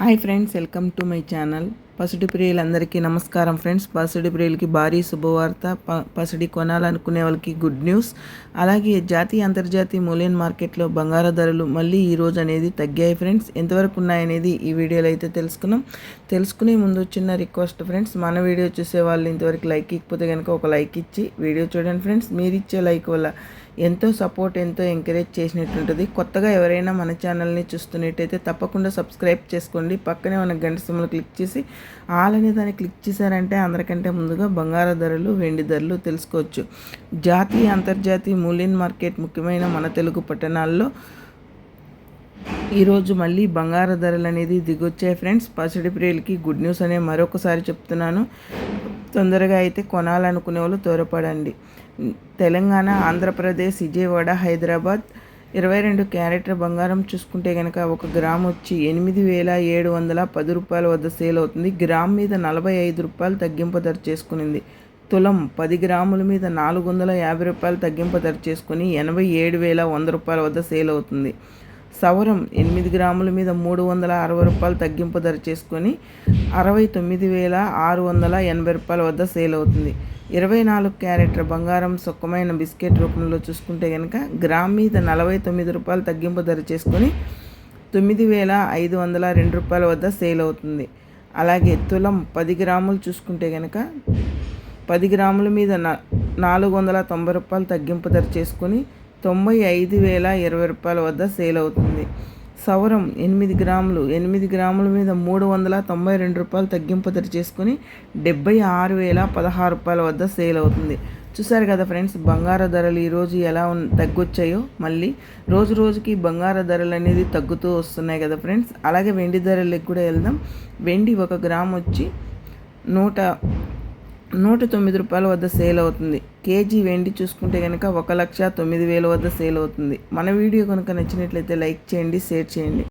Hi friends welcome to my channel. పసిడి ప్రియులందరికీ నమస్కారం ఫ్రెండ్స్. పసిడి ప్రియులకి భారీ శుభవార్త. ప పసిడి కొనాలనుకునే వాళ్ళకి గుడ్ న్యూస్. అలాగే జాతీయ అంతర్జాతీయ మూల్యం మార్కెట్లో బంగారు ధరలు మళ్ళీ ఈ రోజు అనేది తగ్గాయి ఫ్రెండ్స్. ఎంతవరకు ఉన్నాయనేది ఈ వీడియోలో అయితే తెలుసుకున్నాం. తెలుసుకునే ముందు చిన్న రిక్వెస్ట్ ఫ్రెండ్స్ మన వీడియో చూసే వాళ్ళు ఇంతవరకు లైక్ ఇకపోతే కనుక ఒక లైక్ ఇచ్చి వీడియో చూడండి ఫ్రెండ్స్. మీరు ఇచ్చే లైక్ వల్ల ఎంతో సపోర్ట్ ఎంతో ఎంకరేజ్ చేసినట్టుంటుంది. కొత్తగా ఎవరైనా మన ఛానల్ని చూస్తున్నట్టయితే తప్పకుండా సబ్స్క్రైబ్ చేసుకోండి. పక్కనే మన గంట సిమ్లు క్లిక్ చేసి ఆల్ అనే దాన్ని క్లిక్ చేశారంటే అందరికంటే ముందుగా బంగారు ధరలు వెండి ధరలు తెలుసుకోవచ్చు. జాతీయ అంతర్జాతీయ మూల్యం మార్కెట్ ముఖ్యమైన మన తెలుగు పట్టణాల్లో ఈరోజు మళ్ళీ బంగారు ధరలు అనేది దిగొచ్చాయి ఫ్రెండ్స్. పసిడి ప్రియులకి గుడ్ న్యూస్ అనే మరొకసారి చెప్తున్నాను. తొందరగా అయితే కొనాలనుకునే వాళ్ళు త్వరపడండి. తెలంగాణ ఆంధ్రప్రదేశ్ విజయవాడ హైదరాబాద్ ఇరవై రెండు క్యారెట్ల బంగారం చూసుకుంటే కనుక ఒక గ్రామ్ వచ్చి ఎనిమిది వేల ఏడు వందల పది రూపాయల వద్ద సేల్ అవుతుంది. గ్రామ్ మీద నలభై ఐదు రూపాయలు తగ్గింపు ధర చేసుకునింది. తులం పది గ్రాముల మీద నాలుగు వందల యాభై రూపాయలు తగ్గింపు ధర చేసుకుని ఎనభై ఏడు వేల వంద రూపాయల వద్ద సేల్ అవుతుంది. సవరం ఎనిమిది గ్రాముల మీద మూడు వందల అరవై రూపాయలు తగ్గింపు ధర చేసుకొని అరవై తొమ్మిది వేల ఆరు వందల ఎనభై రూపాయల వద్ద సేల్ అవుతుంది. ఇరవై నాలుగు క్యారెట్ల బంగారం సుఖమైన బిస్కెట్ రూపంలో చూసుకుంటే కనుక గ్రామ్ మీద నలభై తొమ్మిది రూపాయలు తగ్గింపు ధర చేసుకొని తొమ్మిది వేల ఐదు వందల రెండు రూపాయల వద్ద సేల్ అవుతుంది. అలాగే తులం పది గ్రాములు చూసుకుంటే కనుక పది గ్రాముల మీద నాలుగు వందల తొంభై రూపాయలు తగ్గింపు ధర చేసుకొని తొంభై ఐదు వేల ఇరవై రూపాయల వద్ద సేల్ అవుతుంది. సవరం ఎనిమిది గ్రాములు. ఎనిమిది గ్రాముల మీద మూడు వందల తొంభై రెండు రూపాయలు తగ్గింపు ధర చేసుకుని డెబ్బై ఆరు వేల పదహారు రూపాయల వద్ద సేల్ అవుతుంది. చూసారు కదా ఫ్రెండ్స్ బంగార ధరలు ఈరోజు ఎలా తగ్గొచ్చాయో? మళ్ళీ రోజు రోజుకి బంగార ధరలు అనేది తగ్గుతూ వస్తున్నాయి కదా ఫ్రెండ్స్. అలాగే వెండి ధరలకు కూడా వెళ్దాం. వెండి ఒక గ్రామ్ వచ్చి నూట నూట తొమ్మిది రూపాయల వద్ద సేల్ అవుతుంది. కేజీ వెండి చూసుకుంటే కనుక ఒక లక్ష తొమ్మిది వేల వద్ద సేల్ అవుతుంది. మన వీడియో కనుక నచ్చినట్లయితే లైక్ చేయండి షేర్ చేయండి.